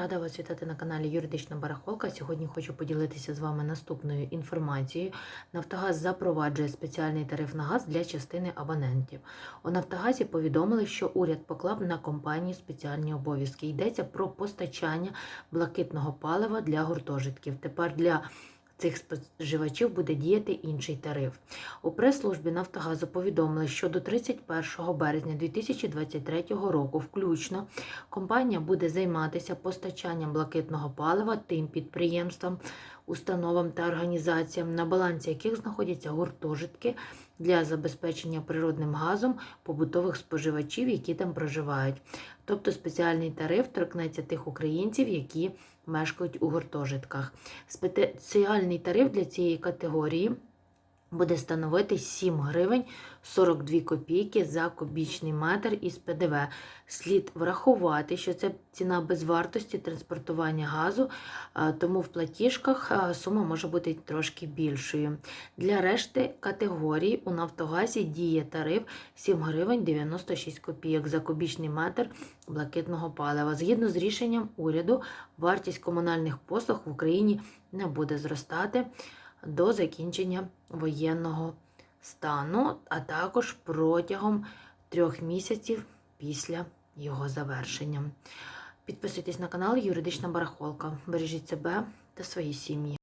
Рада вас вітати на каналі Юридична Барахолка. Сьогодні хочу поділитися з вами наступною інформацією. Нафтогаз запроваджує спеціальний тариф на газ для частини абонентів. У Нафтогазі повідомили, що уряд поклав на компанію спеціальні обов'язки. Йдеться про постачання блакитного палива для гуртожитків. Тепер для цих споживачів буде діяти інший тариф. У прес-службі Нафтогазу повідомили, що до 31 березня 2023 року включно компанія буде займатися постачанням блакитного палива тим підприємствам, установам та організаціям, на балансі яких знаходяться гуртожитки для забезпечення природним газом побутових споживачів, які там проживають. Тобто спеціальний тариф торкнеться тих українців, які мешкають у гуртожитках. Спеціальний тариф для цієї категорії буде становити 7 гривень 42 копійки за кубічний метр із ПДВ. Слід врахувати, що це ціна без вартості транспортування газу, тому в платіжках сума може бути трошки більшою. Для решти категорій у Нафтогазі діє тариф 7 гривень 96 копійок за кубічний метр блакитного палива. Згідно з рішенням уряду, вартість комунальних послуг в Україні не буде зростати до закінчення воєнного стану, а також протягом трьох місяців після його завершення. Підписуйтесь на канал Юридична Барахолка. Бережіть себе та свої сім'ї.